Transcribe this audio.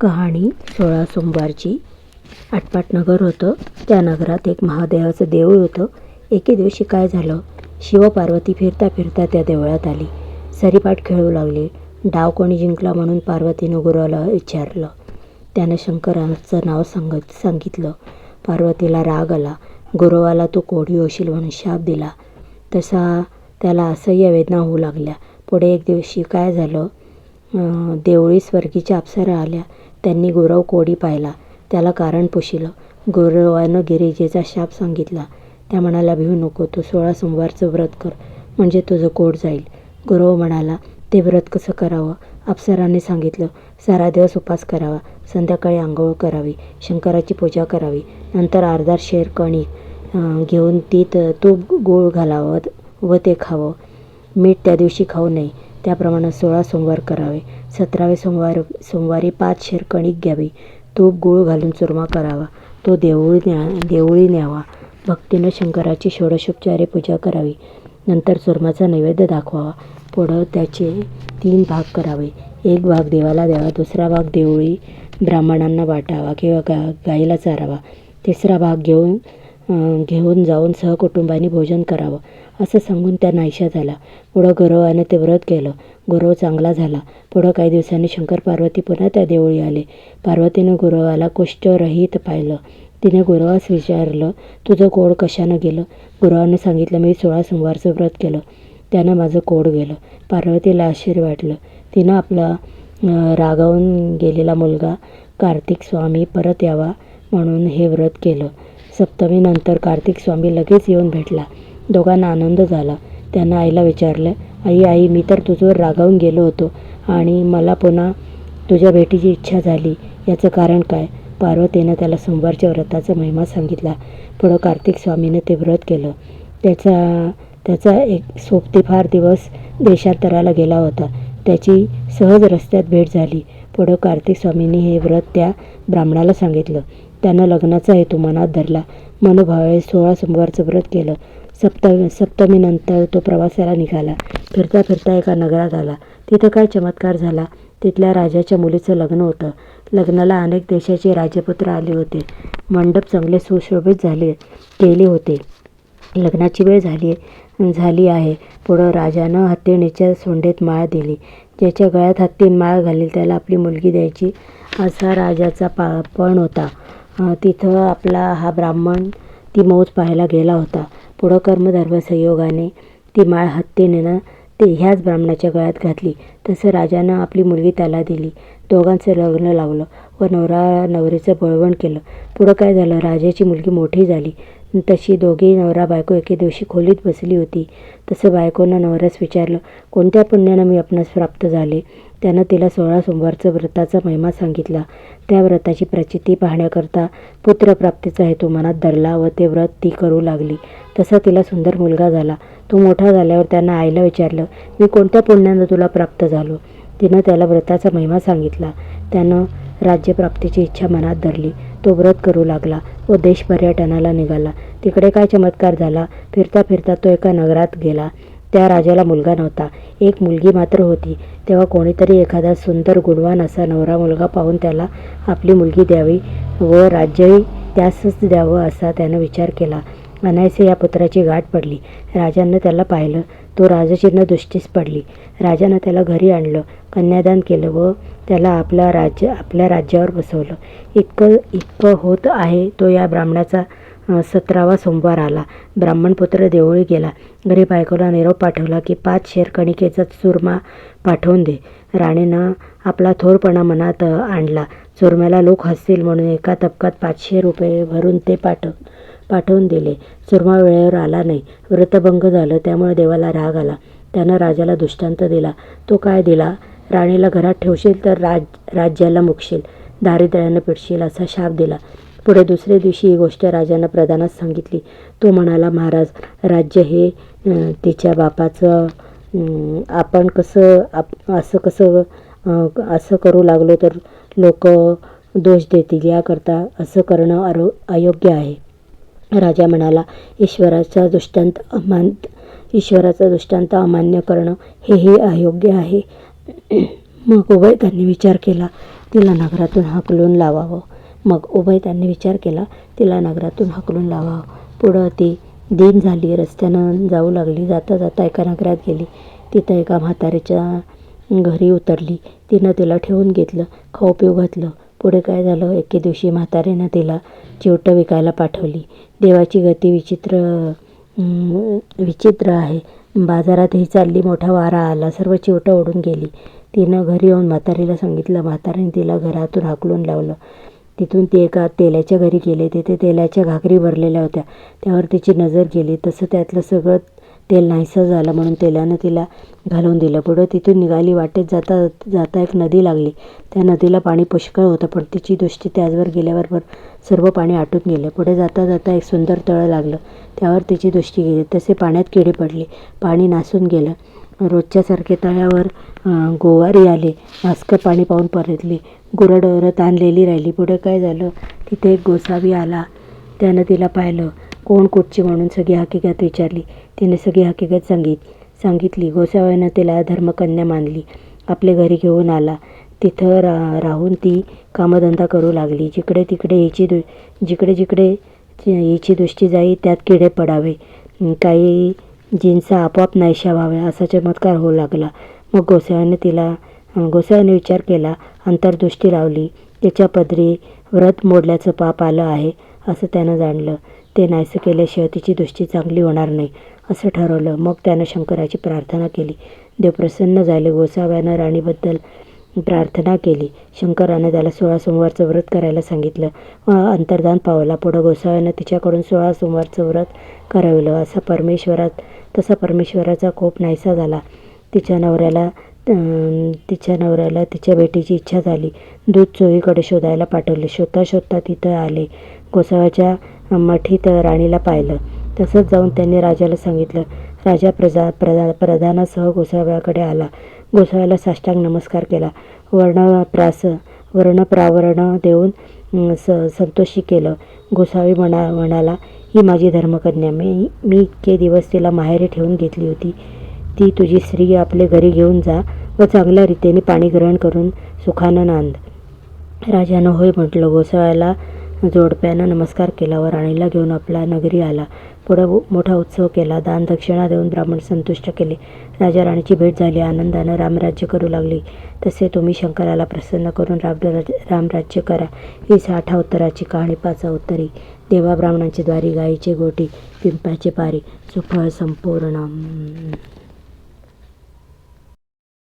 कहाणी सोळा सोमवारची आटपाट नगर होतं. त्या नगरात एक महादेवाचं देऊळ होतं. एके दिवशी काय झालं? शिवपार्वती फिरता फिरता त्या देवळात आली. सरीपाठ खेळू लागली. डाव कोणी जिंकला म्हणून पार्वतीनं गुरुवाला विचारलं. त्यानं शंकराचं नाव सांगत सांगितलं. पार्वतीला राग आला. गुरुवाला तू कोडी होशील म्हणून शाप दिला. तसा त्याला असह्य वेदना होऊ लागल्या. पुढे एक दिवशी काय झालं? देवळी स्वर्गीच्या अप्सरा आल्या. त्यांनी गुरव कोडी पाहिला. त्याला कारण पुशिलं. गुरवानं गिरिजेचा शाप सांगितला. त्या म्हणाला भिऊ नको. तू सोळा सोमवारचं व्रत कर. म्हणजे तुझं कोड जाईल. गुरव म्हणाला ते व्रत कसं करावं? अप्सराने सांगितलं सारा दिवस उपास करावा. संध्याकाळी आंघोळ करावी. शंकराची पूजा करावी. नंतर अर्धा शेर कणिक घेऊन तीत तूप गूळ घालावं व ते खावं. मीठ त्या दिवशी खाऊ नये. त्याप्रमाणे सोळा सोमवार करावे. सतरावे सोमवार सोमवारी पाच शेर कणिक घ्यावी. तूप गूळ घालून चुरमा करावा. तो देऊळी न्या देवळी न्यावा. भक्तीनं शंकराची षोडशोपचारे पूजा करावी. नंतर चुरमाचा नैवेद्य दाखवावा. पुढं त्याचे तीन भाग करावे. एक भाग देवाला द्यावा दुसरा भाग देवळी ब्राह्मणांना वाटावा किंवा गा गाईला चारावा. तिसरा भाग घेऊन घेऊन जाऊन सहकुटुंबांनी भोजन करावं. असं सांगून त्या नाहीशा झाला. पुढं गौरवानं ते व्रत केलं. गौरव चांगला झाला. पुढं काही दिवसांनी शंकर पार्वती पुन्हा त्या देवळी आले. पार्वतीनं गुरवाला कुष्ठरहित पाहिलं. तिने गुरवास विचारलं तुझं कोड कशानं गेलं? गुरवानं सांगितलं मी सोळा सोमवारचं व्रत केलं. त्यानं माझं कोड गेलं. पार्वतीला आश्चर्य वाटलं. तिनं आपला रागावून गेलेला मुलगा कार्तिक स्वामी परत यावा म्हणून हे व्रत केलं. सप्तमीनंतर कार्तिक स्वामी लगेच येऊन भेटला. दोघांना आनंद झाला. त्यानं आईला विचारलं आई आई मी तर तुझवर रागावून गेलो होतो आणि मला पुन्हा तुझ्या भेटीची इच्छा झाली. याचं कारण काय? पार्वतीनं त्याला सोमवारच्या व्रताचा महिमा सांगितला. पुढं कार्तिक स्वामीनं ते व्रत केलं. त्याचा त्याचा एक सोबती फार दिवस देशांतराला गेला होता. त्याची सहज रस्त्यात भेट झाली. पुढं कार्तिक स्वामींनी हे व्रत त्या ब्राह्मणाला सांगितलं. त्यानं लग्नाचा हेतू मनात धरला. मनोभावे सोळा सोमवारचं व्रत केलं. सप्तमी सप्तमीनंतर तो प्रवासाला निघाला. फिरता फिरता एका नगरात आला. तिथं काय चमत्कार झाला? तिथल्या राजाच्या मुलीचं लग्न होतं. लग्नाला अनेक देशाचे राजपुत्र आले होते. मंडप चांगले सुशोभित झाले केले होते. लग्नाची वेळ झाली झाली आहे. पुढं राजानं हत्तीणीच्या सोंडेत माळ दिली. ज्याच्या गळ्यात हत्तीन माळ घालील त्याला आपली मुलगी द्यायची असा राजाचा पा पण होता. तिथं आपला हा ब्राह्मण ती मौज पाहायला गेला होता. पुढं कर्मधर्म संयोगाने ती माळ हत्तीनेनं ते ह्याच ब्राह्मणाच्या गळ्यात घातली. तसं राजानं आपली मुलगी त्याला दिली. दोघांचं लग्न लावलं व नवरा नवरीचं बळवण केलं. पुढं काय झालं? राजाची मुलगी मोठी झाली. तशी दोघी नवरा बायको एके दिवशी खोलीत बसली होती. तसं बायकोनं नवऱ्यास विचारलं कोणत्या पुण्यानं मी आपणास प्राप्त झाले? त्यानं तिला सोळा सोमवारचं व्रताचा महिमा सांगितला. त्या व्रताची प्रचिती पाहण्याकरता पुत्रप्राप्तीचा हेतू मनात धरला व ते व्रत ती करू लागली. तसा तिला सुंदर मुलगा झाला. तो मोठा झाल्यावर त्यानं आईला विचारलं मी कोणत्या पुण्यानं तुला प्राप्त झालो? तिनं त्याला व्रताचा महिमा सांगितला. त्यानं राज्यप्राप्तीची इच्छा मनात धरली. तो व्रत करू लागला व देश पर्यटनाला निघाला. तिकडे काय चमत्कार झाला? फिरता फिरता तो एका नगरात गेला. त्या राजाला मुलगा नव्हता. एक मुलगी मात्र होती. तेव्हा कोणीतरी एखादा सुंदर गुणवान असा नवरा मुलगा पाहून त्याला आपली मुलगी द्यावी व राज्यही त्यासच द्यावं असा त्यानं विचार केला. अनायसे या पुत्राची गाठ पडली. राजानं त्याला पाहिलं. तो राजचिन्ह दृष्टीस पडली. राजानं त्याला घरी आणलं. कन्यादान केलं व त्याला आपला राज्य आपल्या राज्यावर बसवलं. इतकं इतकं होत आहे तो या ब्राह्मणाचा सतरावा सोमवार आला. ब्राह्मणपुत्र देवळी गेला. घरी बायकोला निरोप पाठवला की पाच शेर कणिकेचा चुरमा पाठवून दे. राणीनं आपला थोरपणा मनात आणला. चुरम्याला लोक हसतील म्हणून एका तबकात पाचशे रुपये भरून ते पाठव पाठवून दिले. सुरमा वेळेवर आला नाही. व्रतभंग झालं त्यामुळे देवाला राग आला. त्यानं राजाला दृष्टांत दिला. तो काय दिला? राणीला घरात ठेवशील तर राज राज्याला मुकशील. दारिद्र्यानं पिडशील असा शाप दिला. पुढे दुसऱ्या दिवशी ही गोष्ट राजानं प्रधानास सांगितली. तो म्हणाला महाराज राज्य हे तिच्या बापाचं आपण कसं आप असं कसं असं करू लागलो तर लोक दोष देतील. याकरता असं करणं अरो अयोग्य आहे. राजा म्हणाला ईश्वराचा दृष्टांत अमान ईश्वराचा दृष्टांत अमान्य करणं हेही अयोग्य आहे. मग उभयतांनी विचार केला तिला नगरातून हाकलून लावावं. मग उभयतांनी विचार केला तिला नगरातून हाकलून लावावं. पुढं ती दिन झाली रस्त्यानं जाऊ लागली जाता जाता एका नगरात गेली. तिथं एका म्हातारीच्या घरी उतरली. तिनं तिला ठेवून घेतलं खाऊ पिऊ घातलं. पुढे काय झालं? एके दिवशी म्हातारीनं तिला चिवटं विकायला पाठवली. देवाची गती विचित्र विचित्र आहे. बाजारात ही चालली मोठा वारा आला सर्व चिवटं ओढून गेली. तिनं घरी येऊन म्हातारीला सांगितलं. म्हातारीने तिला घरातून हाकलून लावलं. तिथून ती एका तेलाच्या घरी गेले. तिथे तेलाच्या घागरी भरलेल्या होत्या. त्यावर तिची नजर गेली. तसं त्यातलं सगळं तेल नाहीसं झालं म्हणून तेलानं तिला घालून दिलं. पुढं तिथून निघाली वाटेत जाता जाता एक नदी लागली. त्या नदीला पाणी पुष्कळ होतं पण तिची दृष्टी त्याचवर गेल्याबरोबर सर्व पाणी आटून गेलं. पुढे जाता जाता एक सुंदर तळं लागलं. त्यावर तिची दृष्टी गेली. तसे पाण्यात किडे पडले. पाणी नासून गेलं. रोजच्यासारखे तळ्यावर गोवारी आले. मास्क पाणी पाहून परतली. गुरंढोरं ताणलेली राहिली. पुढे काय झालं? तिथे एक गोसावी आला. त्यानं तिला पाहिलं. कोण कुठची? म्हणून सगळी हकीकत विचारली. तिने सगळी हकीकत सांगित सांगितली गोसाव्यानं तिला धर्मकन्या मानली. आपल्या घरी घेऊन आला. तिथं रा राहून ती कामधंदा करू लागली. जिकडे तिकडे हिची दु जिकडे जिकडे याची हिची दृष्टी जाई त्यात किडे पडावे. काही जीन्सा आपोआप नाहीशा व्हाव्या असा चमत्कार होऊ लागला. मग गोसाव्याने तिला अं, गोसाव्याने विचार केला. अंतर्दृष्टी लावली. त्याच्या पदरी व्रत मोडल्याचं पाप आलं आहे असं त्यानं जाणलं. ते नाहीसं केल्याशिवाय तिची दृष्टी चांगली होणार नाही. असं ठरवलं. मग त्यानं शंकराची प्रार्थना केली. देव प्रसन्न झाले. गोसाव्यानं राणीबद्दल प्रार्थना केली. शंकरानं त्याला सोळा सोमवारचं व्रत करायला सांगितलं. व अंतर्धान पावला. पुढं गोसाव्यानं तिच्याकडून सोळा सोमवारचं व्रत करावलं. असा परमेश्वरात तसा परमेश्वराचा कोप नाहीसा झाला. तिच्या नवऱ्याला तिच्या नवऱ्याला तिच्या बेटीची इच्छा झाली. दूध चोहीकडे शोधायला पाठवले. शोधता शोधता तिथं आले. गोसाव्याच्या मठीत राणीला पाहिलं. तसंच जाऊन त्यांनी राजाला सांगितलं. राजा प्रजा प्रधा प्रधानासह गोसाव्याकडे आला. गोसाव्याला साष्टांग नमस्कार केला. वर्णप्रास वर्णप्रावरण देऊन स संतोषी केलं. गोसावी म्हणा म्हणाला ही माझी धर्मकन्या. मी मी इतके दिवस तिला माहेरी ठेवून घेतली होती. ती तुझी स्त्री आपले घरी घेऊन जा व चांगल्या रीतीने पाणी ग्रहण करून सुखानं नांद. राजानं होय म्हटलं. गोसाव्याला जोडप्यानं नमस्कार केला व राणीला घेऊन आपला नगरी आला. पुढं उ- मोठा उत्सव केला. दान दक्षिणा देऊन ब्राह्मण संतुष्ट केले. राजा राणीची भेट झाली. आनंदानं रामराज्य करू लागली. तसे तुम्ही शंकराला प्रसन्न करून राम रामराज्य करा. ही साठा उत्तराची कहाणी पाचा उत्तरी देवा ब्राह्मणांची द्वारी गायीचे गोटी पिंपाचे पारी. सुफळ संपूर्ण